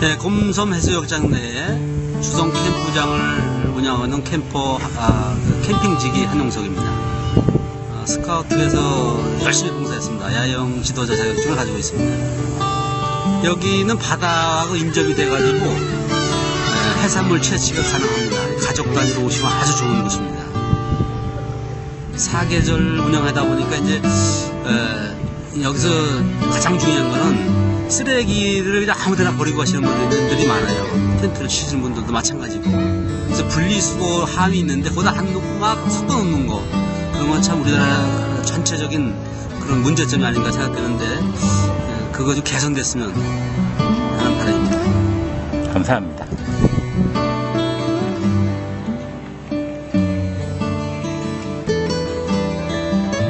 네, 곰섬 해수욕장 내에 주성 캠프장을 운영하는 캠퍼 아, 그 캠핑지기 한용석입니다. 어, 스카우트에서 열심히 봉사했습니다. 야영 지도자 자격증을 가지고 있습니다. 여기는 바다하고 인접이 돼가지고 에, 해산물 채취가 가능합니다. 가족 단위로 오시면 아주 좋은 곳입니다. 사계절 운영하다 보니까 이제 에, 여기서 가장 중요한 거는 쓰레기를 그냥 아무 데나 버리고 가시는 분들이 많아요. 텐트를 치시는 분들도 마찬가지고. 그래서 분리수거 함이 있는데 거기다 안 놓고 막 섞어 놓는 거. 그런 건 참 우리나라 전체적인 그런 문제점이 아닌가 생각되는데 에, 그거 좀 개선됐으면 하는 바람입니다. 감사합니다.